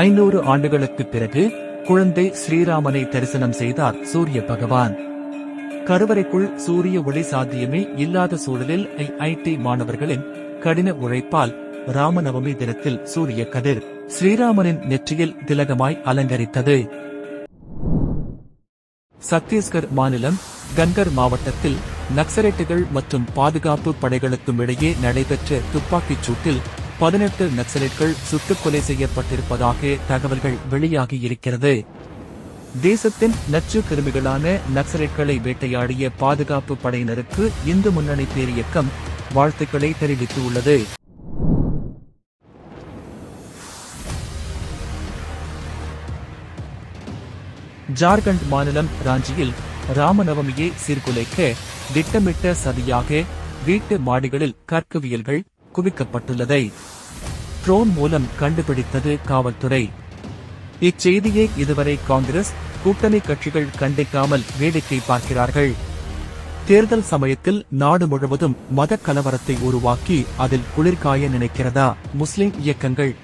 ஐநூறு ஆண்டுகளுக்கு பிறகு குழந்தை ஸ்ரீராமனை தரிசனம் செய்தார் சூரிய பகவான். கருவறைக்குள் சூரிய ஒளி சாத்தியமே இல்லாத சூழலில் ஐஐடி மாணவர்களின் கடின உழைப்பால் ராமநவமி தினத்தில் சூரிய கதிர் ஸ்ரீராமனின் நெற்றியில் திலகமாய் அலங்கரித்தது. சத்தீஸ்கர் மாநிலம் கன்கர் மாவட்டத்தில் நக்சலைட்டுகள் மற்றும் பாதுகாப்பு படைகளுக்கும் இடையே நடைபெற்ற துப்பாக்கிச் சூட்டில் பதினெட்டு நக்சலைட்கள் சுட்டுக் கொலை செய்யப்பட்டிருப்பதாக தகவல்கள் வெளியாகி இருக்கிறது தேசத்தின் நச்சு கிருமிகளான நக்சலைட்களை வேட்டையாடிய பாதுகாப்பு படையினருக்கு இந்து முன்னணி பேரியக்கம் வாழ்த்துக்களை தெரிவித்துள்ளது. ஜார்க்கண்ட் மாநிலம் ராஞ்சியில் ராமநவமியை சீர்குலைக்க திட்டமிட்ட சதியாக வீட்டு மாடிகளில் கற்கவியல்கள் குவிக்கப்பட்டுள்ளதை ட்ரோன் மூலம் கண்டுபிடித்தது காவல்துறை. இச்செய்தியை இதுவரை காங்கிரஸ் கூட்டணி கட்சிகள் கண்டிக்காமல் வேடிக்கை பார்க்கிறார்கள். தேர்தல் சமயத்தில் நாடு முழுவதும் மத கலவரத்தை உருவாக்கி அதில் குளிர்காய நினைக்கிறதா? முஸ்லிம் இயக்கங்கள்